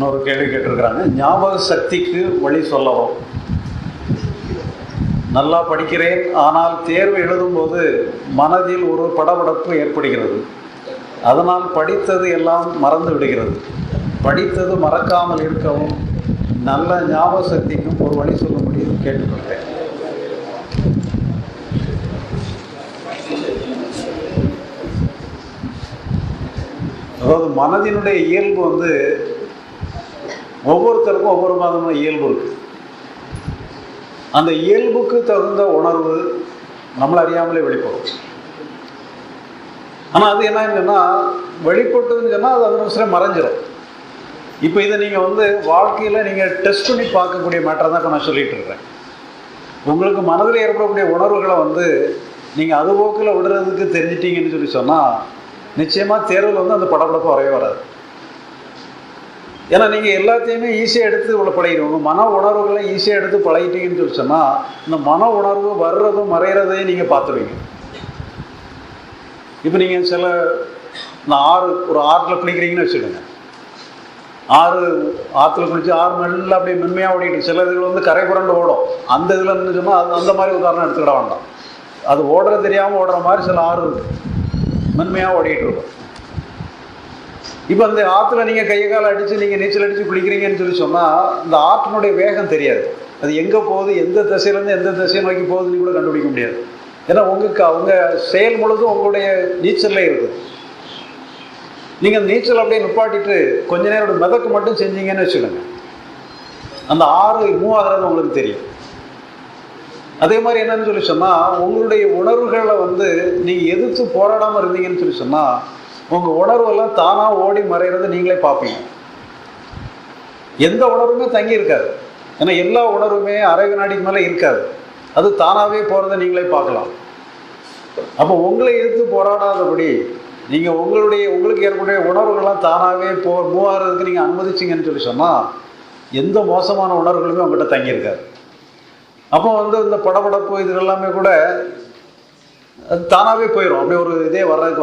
இன்னொரு கேள்வி கேட்டிருக்கிறாங்க. ஞாபக சக்திக்கு வழி சொல்லவும் நல்லா படிக்கிறேன் ஆனால் தேர்வு எழுதும்போது மனதில் ஒரு படபடப்பு ஏற்படுகிறது. அதனால் படித்தது எல்லாம் மறந்து விடுகிறது. படித்தது மறக்காமல் இருக்கவும் நல்ல ஞாபக சக்திக்கும் ஒரு வழி சொல்ல முடியும் கேட்டுக்கொள்கிறேன். அதாவது மனதினுடைய இயல்பு வந்து ஒவ்வொருத்தருக்கும் ஒவ்வொரு விதமான இயல்பு இருக்கு. அந்த இயல்புக்கு தகுந்த உணர்வு நம்மளை அறியாமலே வெளிப்படும். ஆனால் அது என்னன்னா வெளிப்பட்டதுன்னு சொன்னால் அது அது நிமிஷம் மறைஞ்சிடும் இப்போ இதை நீங்கள் வந்து வாழ்க்கையில் நீங்கள் டெஸ்ட் பண்ணி பார்க்கக்கூடிய மேட்டரை தான் இப்போ நான் சொல்லிட்டு இருக்கிறேன் உங்களுக்கு மனதில் ஏற்படக்கூடிய உணர்வுகளை வந்து நீங்கள் அது போக்கில் விடுறதுக்கு தெரிஞ்சிட்டீங்கன்னு சொல்லி சொன்னால் நிச்சயமாக தேர்வில் வந்து அந்த படப்படப்பு வரவே வராது. ஏன்னா நீங்கள் எல்லாத்தையுமே ஈஸியாக எடுத்து இவ்வளோ பழகிடுவோம் உங்கள் மன உணர்வுகளை ஈஸியாக எடுத்து பழகிட்டீங்கன்னு சொல்லி சொன்னால் இந்த மன உணர்வு வர்றதும் மறைகிறதையும் நீங்கள் பார்த்துருவீங்க. இப்போ நீங்கள் சில இந்த ஆறு ஒரு ஆற்றில் குளிக்கிறீங்கன்னு வச்சுடுங்க ஆறு ஆற்றுல குளிச்சு ஆறு மெல்ல அப்படியே மென்மையாக ஓடிட்டு சில இதுகள் வந்து கரை புரண்டு ஓடும். அந்த இதில் இருந்து சொன்னால் அது அந்த மாதிரி உதாரணம் எடுத்துக்கிட வேண்டாம். அது ஓடுறது தெரியாமல் ஓடுற மாதிரி சில ஆறு மென்மையாக ஓடிட்டு இருக்கும். இப்போ அந்த ஆற்றுல நீங்கள் கையை கால அடித்து நீங்கள் நீச்சல் அடித்து குளிக்கிறீங்கன்னு சொல்லி சொன்னால் இந்த ஆற்றினுடைய வேகம் தெரியாது. அது எங்கே போகுது எந்த திசையிலேருந்து எந்த திசையை நோக்கி போகுதுன்னு கூட கண்டுபிடிக்க முடியாது. ஏன்னா உங்களுக்கு அவங்க செயல் முழுதும் உங்களுடைய நீச்சல்ல இருக்குது நீங்கள் நீச்சல் அப்படியே நிப்பாட்டிட்டு கொஞ்ச நேரம் மிதக்கு மட்டும் செஞ்சீங்கன்னு வச்சுக்கோங்க. அந்த ஆறு மூவ் ஆகிறது உங்களுக்கு தெரியும். அதே மாதிரி என்னன்னு சொல்லி சொன்னால் உங்களுடைய உணர்வுகளை வந்து நீங்கள் எதிர்த்து போராடாமல் இருந்தீங்கன்னு சொல்லி சொன்னால் உங்கள் உணர்வெல்லாம் தானாக ஓடி மறைகிறது நீங்களே பார்ப்பீங்க. எந்த உணர்வுமே தங்கி இருக்காது. ஏன்னா எல்லா உணர்வுமே அரை வினாடிக்கு மேலே இருக்காது. அது தானாகவே போகிறத நீங்களே பார்க்கலாம். அப்போ உங்களை எதிர்த்து போராடாதபடி நீங்கள் உங்களுடைய உங்களுக்கு ஏற்படைய உணர்வுகள்லாம் தானாகவே போ மூவ் ஆகிறதுக்கு நீங்கள் அனுமதிச்சிங்கன்னு சொல்லி சொன்னால் எந்த மோசமான உணர்வுகளுமே உங்கள்கிட்ட தங்கியிருக்காது அப்போ வந்து இந்த படபடப்பு இது எல்லாமே கூட அது தானாகவே போயிடும் அப்படி ஒரு இதே வர்றதுக்கு